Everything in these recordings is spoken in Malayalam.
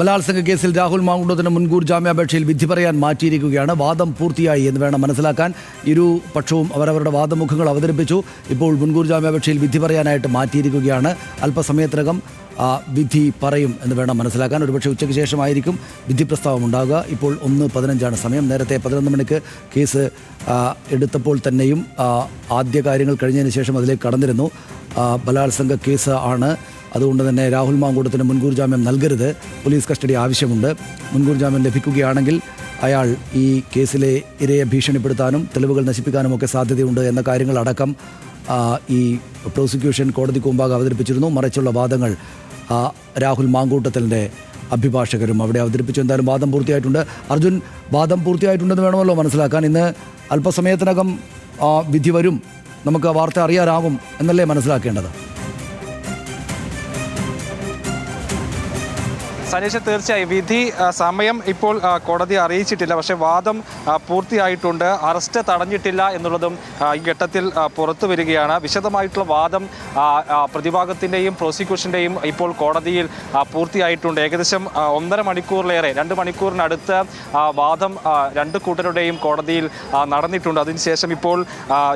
ബലാത്സംഗ കേസിൽ രാഹുൽ മാങ്കുണ്ടത്തിന് മുൻകൂർ ജാമ്യാപേക്ഷയിൽ വിധി പറയാൻ മാറ്റിയിരിക്കുകയാണ്. വാദം പൂർത്തിയായി എന്ന് വേണം മനസ്സിലാക്കാൻ. ഇരു പക്ഷവും അവരവരുടെ വാദമുഖങ്ങൾ അവതരിപ്പിച്ചു. ഇപ്പോൾ മുൻകൂർ ജാമ്യാപേക്ഷയിൽ വിധി പറയാനായിട്ട് മാറ്റിയിരിക്കുകയാണ്. അല്പസമയത്തിനകം വിധി പറയും എന്ന് വേണം മനസ്സിലാക്കാൻ. ഒരുപക്ഷെ ഉച്ചയ്ക്ക് ശേഷമായിരിക്കും വിധി പ്രസ്താവം ഉണ്ടാകുക. ഇപ്പോൾ ഒന്ന് പതിനഞ്ചാണ് സമയം. നേരത്തെ പതിനൊന്ന് മണിക്ക് കേസ് എടുത്തപ്പോൾ തന്നെയും ആദ്യ കാര്യങ്ങൾ കഴിഞ്ഞതിന് ശേഷം അതിലേക്ക് കടന്നിരുന്നു. ബലാത്സംഗ കേസ് ആണ്. അതുകൊണ്ട് തന്നെ രാഹുൽ മാങ്കൂട്ടത്തിന് മുൻകൂർ ജാമ്യം നൽകരുത്. പോലീസ് കസ്റ്റഡി ആവശ്യമുണ്ട്. മുൻകൂർ ജാമ്യം ലഭിക്കുകയാണെങ്കിൽ അയാൾ ഈ കേസിലെ ഇരയെ ഭീഷണിപ്പെടുത്താനും തെളിവുകൾ നശിപ്പിക്കാനും ഒക്കെ സാധ്യതയുണ്ട് എന്ന കാര്യങ്ങളടക്കം ഈ പ്രോസിക്യൂഷൻ കോടതിക്ക് മുമ്പാകെ അവതരിപ്പിച്ചിരുന്നു. മറിച്ചുള്ള വാദങ്ങൾ രാഹുൽ മാങ്കൂട്ടത്തലിന്റെ അഭിഭാഷകരും അവിടെ അവതരിപ്പിച്ചു. എന്തായാലും വാദം പൂർത്തിയായിട്ടുണ്ട്. അർജുൻ വാദം പൂർത്തിയായിട്ടുണ്ടെന്ന് വേണമല്ലോ മനസ്സിലാക്കാൻ. ഇന്ന് അല്പസമയത്തിനകം വിധി വരും. നമുക്ക് വാർത്ത അറിയാനാകും എന്നല്ലേ മനസ്സിലാക്കേണ്ടത്? സനീഷ് തീർച്ചയായും വിധി സമയം ഇപ്പോൾ കോടതി അറിയിച്ചിട്ടില്ല. പക്ഷേ വാദം പൂർത്തിയായിട്ടുണ്ട്. അറസ്റ്റ് തടഞ്ഞിട്ടില്ല എന്നുള്ളതും ഈ ഘട്ടത്തിൽ പുറത്തു വരികയാണ്. വിശദമായിട്ടുള്ള വാദം പ്രതിഭാഗത്തിന്റെയും പ്രോസിക്യൂഷന്റെയും ഇപ്പോൾ കോടതിയിൽ പൂർത്തിയായിട്ടുണ്ട്. ഏകദേശം ഒന്നര മണിക്കൂറിലേറെ രണ്ട് മണിക്കൂറിനടുത്ത് വാദം രണ്ട് കൂട്ടരുടെയും കോടതിയിൽ നടന്നിട്ടുണ്ട്. അതിനുശേഷം ഇപ്പോൾ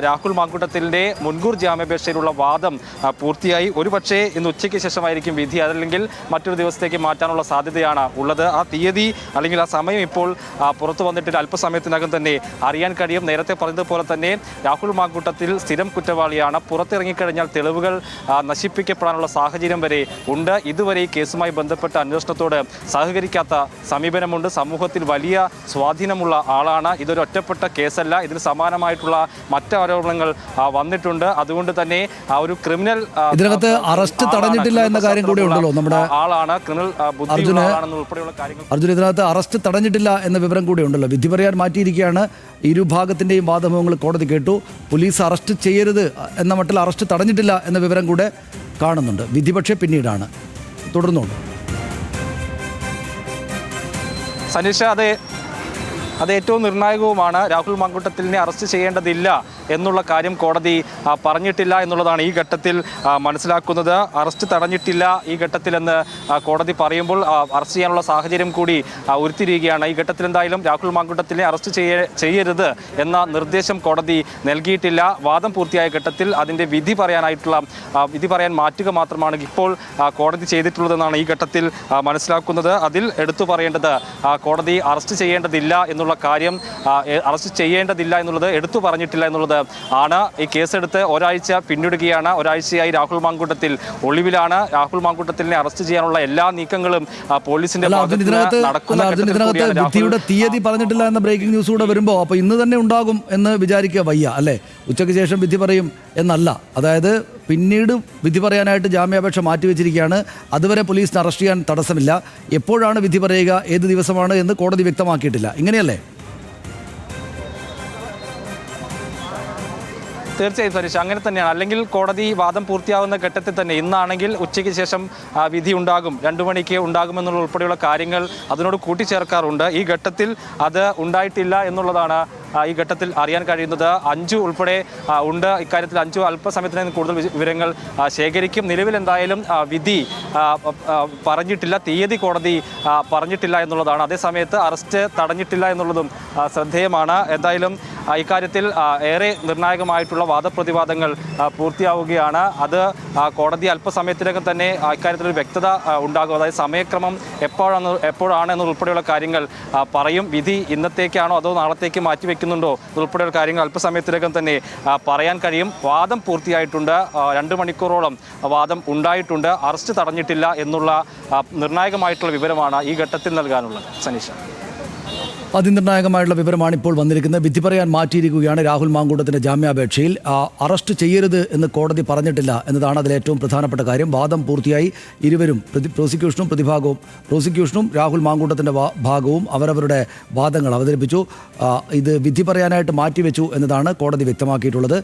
രാഹുൽ മാങ്കുട്ടത്തിന്റെ മുൻകൂർ ജാമ്യാപേക്ഷയിലുള്ള വാദം പൂർത്തിയായി. ഒരുപക്ഷേ ഇന്ന് ഉച്ചയ്ക്ക് ശേഷമായിരിക്കും വിധി. അതല്ലെങ്കിൽ മറ്റൊരു ദിവസത്തേക്ക് മാറ്റാനുള്ള സാധ്യതയാണ് ഉള്ളത്. ആ തീയതി അല്ലെങ്കിൽ ആ സമയം ഇപ്പോൾ പുറത്തു വന്നിട്ട് അല്പസമയത്തിനകം തന്നെ അറിയാൻ കഴിയും. നേരത്തെ പറഞ്ഞതുപോലെ തന്നെ രാഹുൽ മാങ്കൂട്ടത്തിൽ സ്ഥിരം കുറ്റവാളിയാണ്. പുറത്തിറങ്ങിക്കഴിഞ്ഞാൽ തെളിവുകൾ നശിപ്പിക്കപ്പെടാനുള്ള സാഹചര്യം വരെ ഉണ്ട്. ഇതുവരെ ഈ കേസുമായി ബന്ധപ്പെട്ട അന്വേഷണത്തോട് സഹകരിക്കാത്ത സമീപനമുണ്ട്. സമൂഹത്തിൽ വലിയ സ്വാധീനമുള്ള ആളാണ്. ഇതൊരു ഒറ്റപ്പെട്ട കേസല്ല. ഇതിന് സമാനമായിട്ടുള്ള മറ്റ് ആരോപണങ്ങൾ വന്നിട്ടുണ്ട്. അതുകൊണ്ട് തന്നെ ആ ഒരു ക്രിമിനൽ ഇതിനകത്ത് അറസ്റ്റ് ആളാണ്. തടഞ്ഞിട്ടില്ല എന്ന കാര്യം കൂടി ഉണ്ടല്ലോ നമ്മുടെ ആളാണ് ക്രിമിനൽ അർജുന് അർജുൻ ഇതിനകത്ത് അറസ്റ്റ് തടഞ്ഞിട്ടില്ല എന്ന വിവരം കൂടി ഉണ്ടല്ലോ വിധി പറയാൻ മാറ്റിയിരിക്കുകയാണ്. ഇരുഭാഗത്തിന്റെയും വാദമുഖങ്ങൾ കോടതി കേട്ടു. പോലീസ് അറസ്റ്റ് ചെയ്യരുത് എന്ന മട്ടിൽ അറസ്റ്റ് തടഞ്ഞിട്ടില്ല എന്ന വിവരം കൂടെ കാണുന്നുണ്ട്. വിധി പക്ഷേ പിന്നീടാണ്. തുടർന്നുണ്ട് സനീഷ അത് അത് ഏറ്റവും നിർണായകവുമാണ്. രാഹുൽ മങ്കുട്ടത്തിലിനെ അറസ്റ്റ് ചെയ്യേണ്ടതില്ല എന്നുള്ള കാര്യം കോടതി പറഞ്ഞിട്ടില്ല എന്നുള്ളതാണ് ഈ ഘട്ടത്തിൽ മനസ്സിലാക്കുന്നത്. അറസ്റ്റ് തടഞ്ഞിട്ടില്ല ഈ ഘട്ടത്തിലെന്ന് കോടതി പറയുമ്പോൾ അറസ്റ്റ് ചെയ്യാനുള്ള സാഹചര്യം കൂടി ഉരുത്തിരിയുകയാണ്. ഈ ഘട്ടത്തിൽ എന്തായാലും രാഹുൽ മാങ്കുട്ടത്തിനെ അറസ്റ്റ് ചെയ്യ ചെയ്യരുത് എന്ന നിർദ്ദേശം കോടതി നൽകിയിട്ടില്ല. വാദം പൂർത്തിയായ ഘട്ടത്തിൽ അതിന്റെ വിധി പറയാനായിട്ടുള്ള വിധി പറയാൻ മാറ്റുക മാത്രമാണ് ഇപ്പോൾ കോടതി ചെയ്തിട്ടുള്ളതെന്നാണ് ഈ ഘട്ടത്തിൽ മനസ്സിലാക്കുന്നത്. അതിൽ എടുത്തു പറയേണ്ടത് കോടതി അറസ്റ്റ് ചെയ്യേണ്ടതില്ല എന്നുള്ള കാര്യം അറസ്റ്റ് ചെയ്യേണ്ടതില്ല എന്നുള്ളത് എടുത്തു പറഞ്ഞിട്ടില്ല എന്നുള്ളത് ആണ്. ഈ കേസെടുത്ത് ഒരാഴ്ച പിന്നിടുകയാണ്. ഒരാഴ്ചയായി രാഹുൽ മാങ്കൂട്ടത്തിൽ ഒളിവിലാണ്. രാഹുൽ മാങ്കൂട്ടത്തിനെ അറസ്റ്റ് ചെയ്യാനുള്ള എല്ലാ നീക്കങ്ങളും പോലീസിന്റെ ഇതിനകത്ത് വിധിയുടെ തീയതി പറഞ്ഞിട്ടില്ല എന്ന ബ്രേക്കിംഗ് ന്യൂസ് കൂടെ വരുമ്പോൾ അപ്പോൾ ഇന്ന് തന്നെ ഉണ്ടാകും എന്ന് വിചാരിക്കുക വയ്യ അല്ലേ? ഉച്ചയ്ക്ക് ശേഷം വിധി പറയും എന്നല്ല. അതായത് പിന്നീട് വിധി പറയാനായിട്ട് ജാമ്യാപേക്ഷ മാറ്റിവെച്ചിരിക്കുകയാണ്. അതുവരെ പോലീസിന് അറസ്റ്റ് ചെയ്യാൻ തടസ്സമില്ല. എപ്പോഴാണ് വിധി പറയുക? ഏത് ദിവസമാണ് എന്ന് കോടതി വ്യക്തമാക്കിയിട്ടില്ല. ഇങ്ങനെയല്ലേ? തീർച്ചയായും സരീഷ് അങ്ങനെ തന്നെയാണ്. അല്ലെങ്കിൽ കോടതി വാദം പൂർത്തിയാവുന്ന ഘട്ടത്തിൽ തന്നെ ഇന്നാണെങ്കിൽ ഉച്ചയ്ക്ക് ശേഷം വിധി ഉണ്ടാകും. രണ്ടു മണിക്ക് ഉണ്ടാകുമെന്നുള്ള ഉൾപ്പെടെയുള്ള കാര്യങ്ങൾ അതിനോട് കൂട്ടിച്ചേർക്കാറുണ്ട്. ഈ ഘട്ടത്തിൽ അത് ഉണ്ടായിട്ടില്ല എന്നുള്ളതാണ് ഈ ഘട്ടത്തിൽ അറിയാൻ കഴിയുന്നത്. അഞ്ചു ഉൾപ്പെടെ ഉണ്ട്. ഇക്കാര്യത്തിൽ അഞ്ചു അല്പസമയത്തിന് കൂടുതൽ വിവരങ്ങൾ ശേഖരിക്കും. നിലവിൽ എന്തായാലും വിധി പറഞ്ഞിട്ടില്ല. തീയതി കോടതി പറഞ്ഞിട്ടില്ല എന്നുള്ളതാണ്. അതേസമയത്ത് അറസ്റ്റ് തടഞ്ഞിട്ടില്ല എന്നുള്ളതും ശ്രദ്ധേയമാണ്. എന്തായാലും ഇക്കാര്യത്തിൽ ഏറെ നിർണായകമായിട്ടുള്ള വാദപ്രതിവാദങ്ങൾ പൂർത്തിയാവുകയാണ്. അത് കോടതി അല്പസമയത്തിനകം തന്നെ ഇക്കാര്യത്തിൽ ഒരു വ്യക്തത ഉണ്ടാകും. അതായത് സമയക്രമം എപ്പോഴാണ് എപ്പോഴാണ് എന്നുൾപ്പെടെയുള്ള കാര്യങ്ങൾ പറയും. വിധി ഇന്നത്തേക്കാണോ അതോ നാളത്തേക്ക് മാറ്റിവെക്കുന്നുണ്ടോ എന്നുൾപ്പെടെയുള്ള കാര്യങ്ങൾ അല്പസമയത്തിനകം തന്നെ പറയാൻ കഴിയും. വാദം പൂർത്തിയായിട്ടുണ്ട്. രണ്ട് മണിക്കൂറോളം വാദം ഉണ്ടായിട്ടുണ്ട്. അറസ്റ്റ് തടഞ്ഞിട്ടില്ല എന്നുള്ള നിർണായകമായിട്ടുള്ള വിവരമാണ് ഈ ഘട്ടത്തിൽ നൽകാനുള്ളത്. സനീഷ. അതിനിർണായകമായിട്ടുള്ള വിവരമാണ് ഇപ്പോൾ വന്നിരിക്കുന്നത്. വിധി പറയാൻ മാറ്റിയിരിക്കുകയാണ് രാഹുൽ മാങ്കൂട്ടത്തിന്റെ ജാമ്യാപേക്ഷയിൽ. അറസ്റ്റ് ചെയ്യരുത് എന്ന് കോടതി പറഞ്ഞിട്ടില്ല എന്നതാണ് അതിൽ ഏറ്റവും പ്രധാനപ്പെട്ട കാര്യം. വാദം പൂർത്തിയായി ഇരുവരും പ്രോസിക്യൂഷനും പ്രതിഭാഗവും പ്രോസിക്യൂഷനും രാഹുൽ മാങ്കൂട്ടത്തിന്റെ ഭാഗവും അവരവരുടെ വാദങ്ങൾ അവതരിപ്പിച്ചു. ഇത് വിധി പറയാനായിട്ട് മാറ്റിവെച്ചു എന്നതാണ് കോടതി വ്യക്തമാക്കിയിട്ടുള്ളത്.